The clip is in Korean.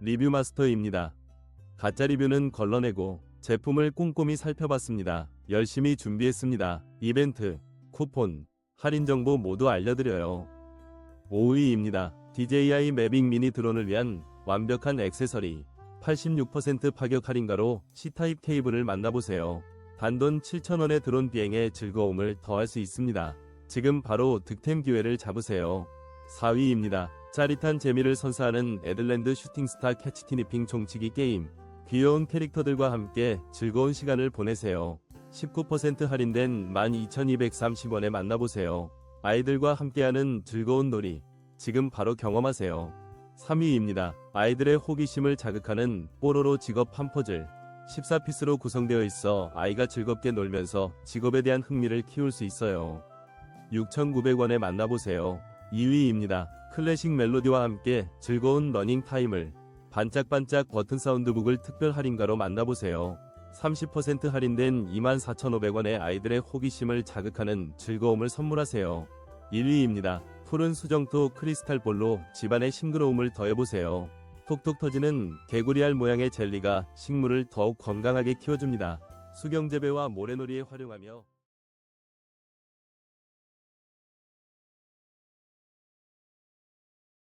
리뷰 마스터입니다. 가짜 리뷰는 걸러내고 제품을 꼼꼼히 살펴봤습니다. 열심히 준비했습니다. 이벤트, 쿠폰, 할인 정보 모두 알려드려요. 5위입니다. DJI 매빅 미니 드론을 위한 완벽한 액세서리 86% 파격 할인가로 C타입 케이블을 만나보세요. 단돈 7,000원의 드론 비행에 즐거움을 더할 수 있습니다. 지금 바로 득템 기회를 잡으세요. 4위입니다. 짜릿한 재미를 선사하는 에들랜드 슈팅스타 캐치티니핑 종치기 게임. 귀여운 캐릭터들과 함께 즐거운 시간을 보내세요. 19% 할인된 12,230원에 만나보세요. 아이들과 함께하는 즐거운 놀이. 지금 바로 경험하세요. 3위입니다. 아이들의 호기심을 자극하는 뽀로로 직업 팜퍼즐. 14피스로 구성되어 있어 아이가 즐겁게 놀면서 직업에 대한 흥미를 키울 수 있어요. 6,900원에 만나보세요. 2위입니다. 클래식 멜로디와 함께 즐거운 러닝 타임을 반짝반짝 버튼 사운드북을 특별 할인가로 만나보세요. 30% 할인된 24,500원의 아이들의 호기심을 자극하는 즐거움을 선물하세요. 1위입니다. 푸른 수정토 크리스탈 볼로 집안의 싱그러움을 더해보세요. 톡톡 터지는 개구리알 모양의 젤리가 식물을 더욱 건강하게 키워줍니다. 수경재배와 모래놀이에 활용하며